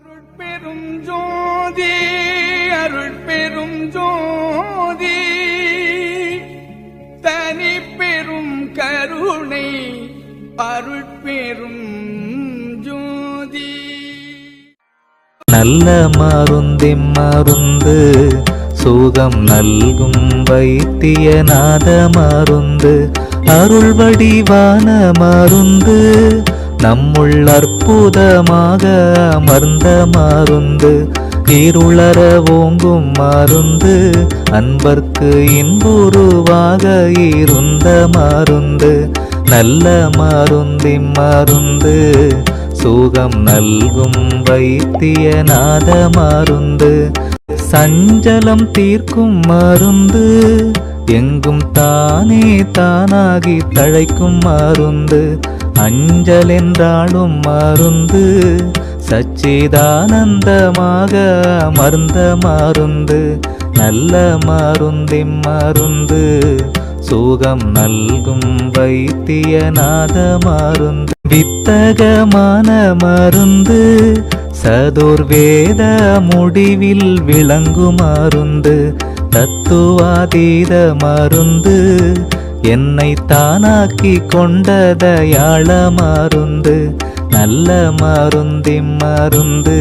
அருட்பெரும் ஜோதி அருட்பெரும் ஜோதி. தனி பெரும் கருணை அருட்பெரும் ஜோதி. நல்ல மருந்தி மருந்து சுகம் நல்கும் வைத்தியநாத மருந்து அருள் வடிவான மருந்து நம்முள் அற்புதமாக அமர்ந்த மருந்து இருளற ஓங்கும் மருந்து அன்பர்க்கு இன்புருவாக இருந்த மருந்து நல்ல மருந்தி மருந்து சுகம் நல்கும் வைத்தியநாத மருந்து சஞ்சலம் தீர்க்கும் மருந்து எங்கும் தானே தானாகி தழைக்கும் மருந்து அஞ்சல் என்றாலும் மருந்து சச்சிதானந்தமாக மருந்த மருந்து நல்ல மருந்தி மருந்து சுகம் நல்கும் வைத்தியநாத மருந்து. வித்தகமான மருந்து சதுர்வேத முடிவில் விளங்கும் மருந்து தத்துவாதீத மருந்து என்னை தானாக்கி கொண்ட தயாள மருந்து நல்ல மருந்தி மருந்து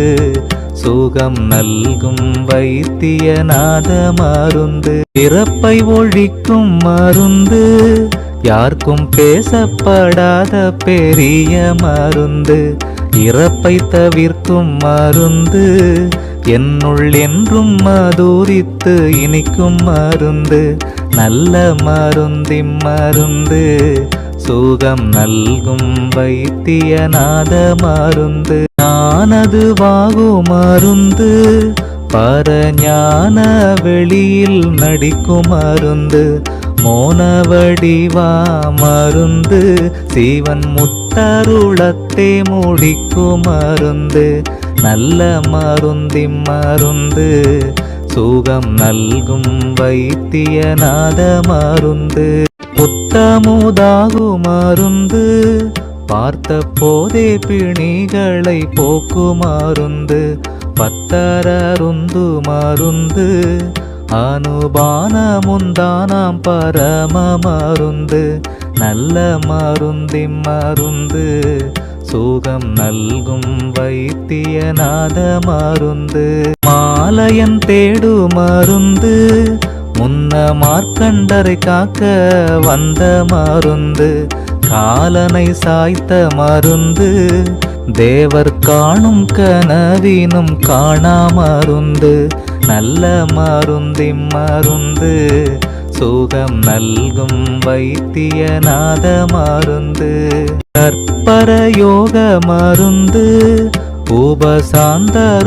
சுகம் நல்கும் வைத்திய நாத மருந்து பிறப்பை ஒழிக்கும் மருந்து யாருக்கும் பேசப்படாத பெரிய மருந்து இறப்பை தவிர்க்கும் மருந்து. என்னுள் என்றும் மதுரித்து இனிக்கும் மருந்து. நல்ல மருந்தி மருந்து. சுகம் நல்கும் வைத்தியநாத மருந்து. ஞானது வாகு மருந்து. பரஞான வெளியில் நடிக்கும் மருந்து. மோனவடிவா மருந்து. சிவன் முத்து கருளத்தை முடிக்கும் மருந்து நல்ல மருந்தி மருந்து. சுகம் நல்கும் வைத்தியநாத மருந்து. புத்தமுதாகு மருந்து பார்த்த போதே பிணிகளை போக்கு மருந்து. பத்தரருந்து மருந்து அனுபானமுந்தானாம் பரம மருந்து. நல்ல மருந்தி மருந்து சுகம் நல்கும் வைத்தியநாத மருந்து. மாலையன் தேடு மருந்து முன்ன மார்க்கண்டரை காக்க வந்த மருந்து. காலனை சாய்த்த மருந்து தேவர் காணும் கனவினும் காணா மருந்து. நல்ல மருந்தி மருந்து சுகம் நல்கும் வைத்தியநாத மருந்து கற்பர யோக மருந்து உபசாந்தருளத்திடை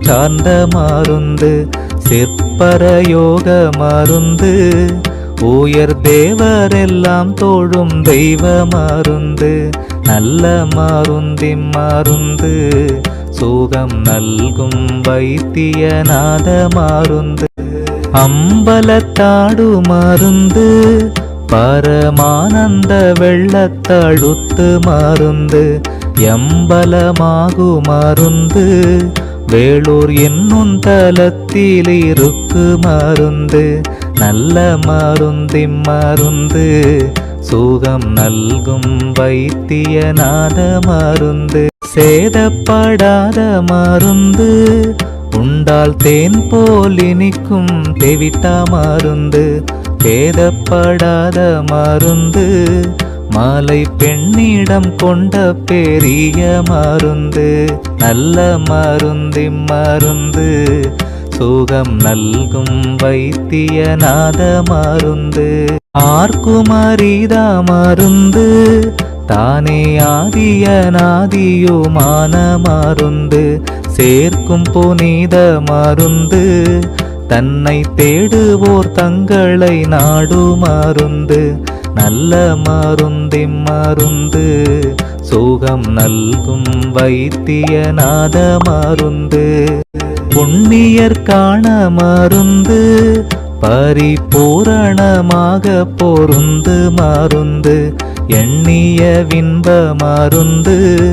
சார்ந்த மருந்து சிற்பர யோக மருந்து உயர் தேவரெல்லாம் தோழும் தெய்வ மருந்து நல்ல மருந்தி மருந்து சுகம் நல்கும் வைத்தியநாத மருந்து அம்பலத்தாடு மருந்து பரமானந்த வெள்ளத்தழுத்து மருந்து எம்பலமாகு மருந்து வேளூர் என்னும் தலத்தில் இருக்கு மருந்து நல்ல மருந்தி மருந்து சுகம் நல்கும் வைத்தியநாத மருந்து சேதப்படாத மருந்து உண்டால் தேன் போல் இனிக்கும் தெவிட்டா மருந்து பேதப்படாத மருந்து மாலை பெண்ணிடம் கொண்ட பெரிய மருந்து நல்ல மருந்தி மருந்து சுகம் நல்கும் வைத்தியநாத மருந்து. ஆர்க்குமரிதா மருந்து தானே ஆதிய ஆதியநாதியுமான மருந்து சேர்க்கும் புனித மருந்து தன்னை தேடுவோர் தங்களை நாடு மருந்து நல்ல மருந்தி மருந்து சுகம் நல்கும் வைத்தியநாத மருந்து புண்ணியர் காண மருந்து பரிபூரணமாக பொருந்து மருந்து எண்ணிய வின்ப மருந்து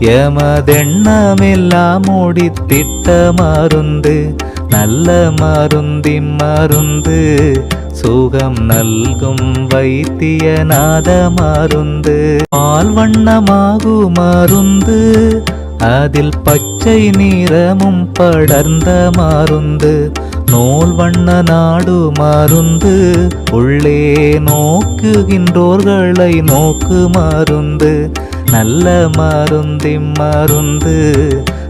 எமதெண்ணமெல்லாம் முடித்திட்ட மருந்து நல்ல மருந்தி மருந்து சுகம் நல்கும் வைத்தியநாத மருந்து. பால் வண்ணமாகு மருந்து அதில் பச்சை நிறமும் படர்ந்த மருந்து. நூல் வண்ண நாடு மருந்து உள்ளே நோக்குகின்றோர்களை நோக்கு மருந்து நல்ல மருந்தி மருந்து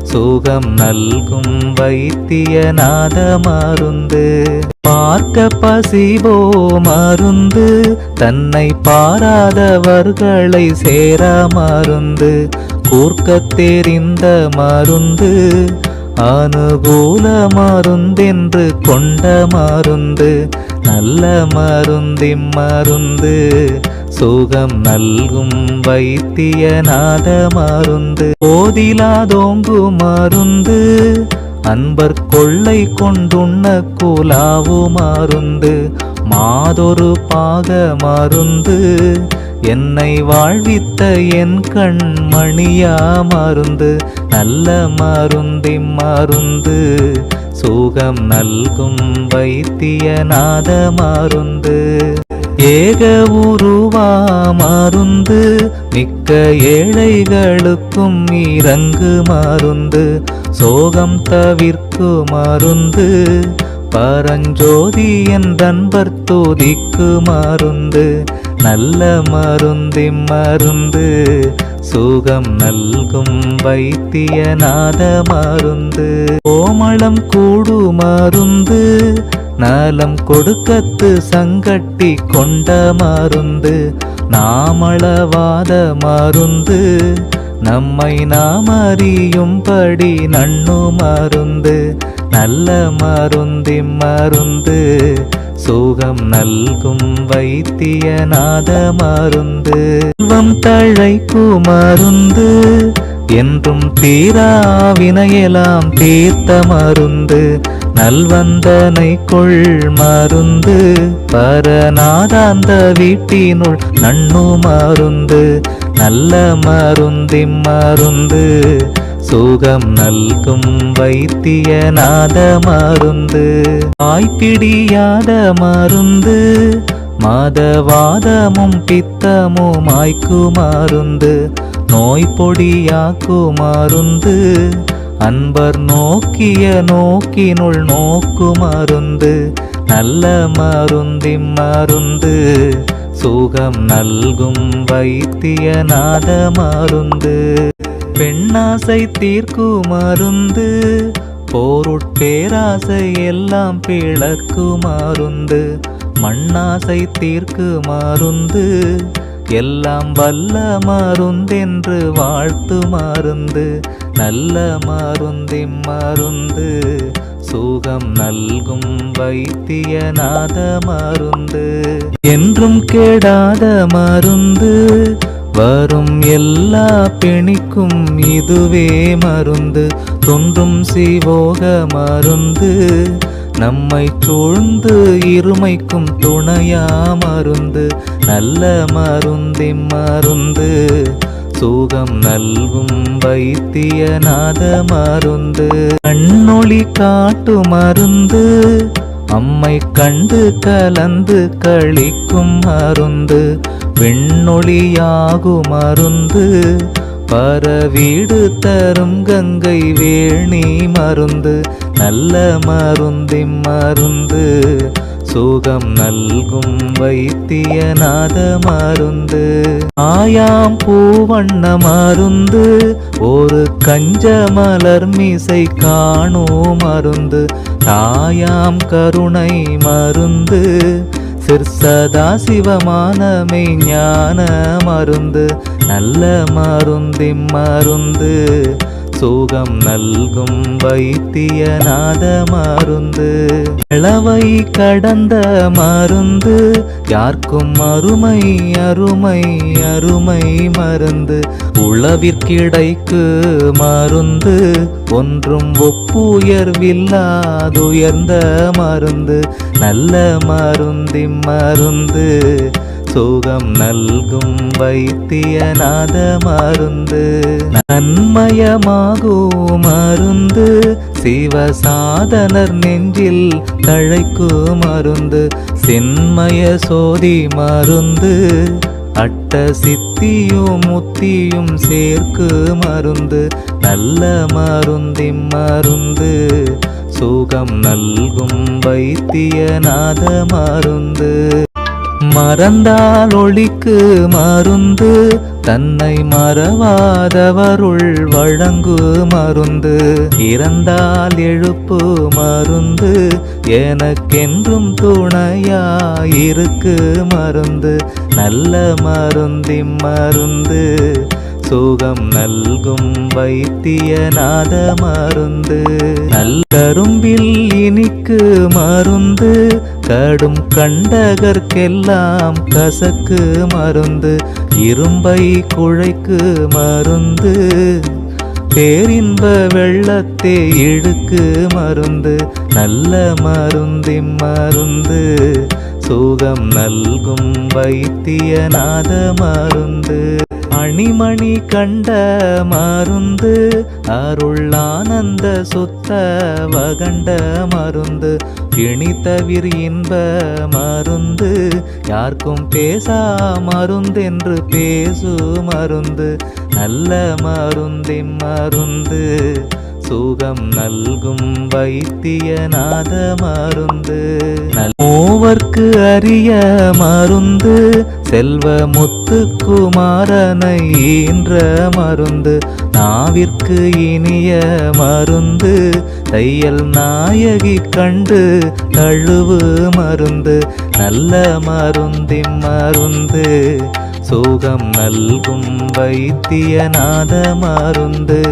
சுகம் நல்கும் வைத்தியநாத மருந்து. பார்க்க பசிவோ மருந்து தன்னை பாராதவர்களை சேர மருந்து கூர்க்க தெரிந்த மருந்து அனுகூல மருந்தென்று கொண்ட மருந்து நல்ல மருந்தி மருந்து சுகம் நல்கும் வைத்தியநாத மருந்து போதிலாதோங்கு மருந்து அன்பர் கொள்ளை கொண்டுண்ண கூலாவு மருந்து மாதொரு பாக மருந்து. என்னை வாழ்வித்த என் கண்மணியா மருந்து நல்ல மருந்தி மருந்து. சுகம் நல்கும் வைத்தியநாத மருந்து. ஏக உருவா மருந்து மிக்க ஏழைகளுக்கும் இறங்கு மருந்து சோகம் தவிர்க்கு மருந்து பரஞ்சோதி என்றன்பர் தோதிக்கு மருந்து நல்ல மருந்தி மருந்து சுகம் நல்கும் வைத்தியநாத மருந்து கோமளம் கூடு மருந்து நலம் கொடுக்கத்து சங்கட்டி கொண்ட மருந்து நாமளவாத மருந்து. நம்மை நாம் அறியும்படி நண்ணு மருந்து நல்ல மருந்தி மருந்து. சுகம் நல்கும் வைத்தியநாத மருந்து. செல்வம் தழைப்பு மருந்து என்றும் தீரா வினையெல்லாம் தீர்த்த மருந்து. நல்வந்தனை கொள் மருந்து பரநாதாந்த வீட்டினுள் நண்ணு மருந்து நல்ல மருந்தி மருந்து சுகம் நல்கும் வைத்தியநாத மருந்து ஆய்ப்பிடியாத மருந்து மாதவாதமும் பித்தமும் ஆய்க்கு மருந்து நோய் பொடியாக்கு மருந்து அன்பர் நோக்கிய நோக்கினுள் நோக்கு மருந்து நல்ல மருந்தி மருந்து. சுகம் நல்கும் வைத்தியநாத மருந்து. பெண்ணாசை தீர்க்கு மருந்து போருட்பேராசை எல்லாம் பிளக்கு மருந்து. மண்ணாசை தீர்க்கு மருந்து எல்லாம் வல்ல மருந்தென்று வாழ்த்து மருந்து நல்ல மருந்தி மருந்து. சுகம் நல்கும் வைத்தியநாத மருந்து. என்றும் கேடாத மருந்து வரும் எல்லா பிணிக்கும் இதுவே மருந்து. தொன்றும் சிவோக மருந்து நம்மை சூழ்ந்து இருமைக்கும் துணையா மருந்து நல்ல மருந்தி மருந்து. சுகம் நல்கும் வைத்தியநாத மருந்து. கண்ணொளி காட்டு மருந்து அம்மை கண்டு கலந்து கழிக்கும் மருந்து. விண்ணொளியாகு மருந்து பரவீடு தரும் கங்கை வேணி மருந்து நல்ல மருந்தி மருந்து. சுகம் நல்கும் வைத்தியநாத மருந்து. ஆயாம் பூவண்ண மருந்து ஒரு கஞ்ச மலர் மீசை காணோ மருந்து. தாயாம் கருணை மருந்து சிற்சதா சிவமானமை ஞான மருந்து. நல்ல மருந்தி மருந்து சுகம் நல்கும் வைத்தியநாத மருந்து. இளவை கடந்த மருந்து யாருக்கும் அருமை அருமை அருமை மருந்து. உளவிற்கிடைக்கு மருந்து ஒன்றும் ஒப்புயர்வில்லாதுயர்ந்த மருந்து. நல்ல மருந்தி மருந்து சுகம் நல்கும் வைத்தியநாத மருந்து நன்மயமாகும் மருந்து சிவசாதனர் நெஞ்சில் தழைக்கு மருந்து சின்மய சோதி மருந்து அட்ட சித்தியும் முத்தியும் சேர்க்கு மருந்து நல்ல மருந்தி மருந்து சுகம் நல்கும் வைத்தியநாத மருந்து மறந்தால் ஒளிக்கு மருந்து தன்னை மறவாதவருள் வழங்கு மருந்து. இறந்தால் எழுப்பு மருந்து எனக்கென்றும் துணையாயிருக்கு மருந்து. நல்ல மருந்தி மருந்து சுகம் நல்கும் வைத்தியநாத மருந்து. நல்ல கரும்பில் இனிக்கு மருந்து கடும் கண்டகர்க்கெல்லாம் கசக்கு மருந்து இரும்பை குழைக்கு மருந்து பேரின்ப வெள்ளத்தை இழுக்கு மருந்து நல்ல மருந்திம் மருந்து சுகம் நல்கும் வைத்தியநாத மருந்து. அணிமணி கண்ட மருந்து அருளானந்த சுத்த வகண்ட மருந்து. இனித்தவிர் இன்ப மருந்து யாருக்கும் பேசா மருந்தென்று பேசு மருந்து. நல்ல மருந்தின் மருந்து. சுகம் நல்கும் வைத்தியநாத மருந்து மூவர்க்கு அரிய மருந்து செல்வ முத்துக்குமாரனை ஈன்ற மருந்து நாவிற்கு இனிய மருந்து தையல் நாயகி கண்டு தழுவு மருந்து நல்ல மருந்தி மருந்து சுகம் நல்கும் வைத்தியநாத மருந்து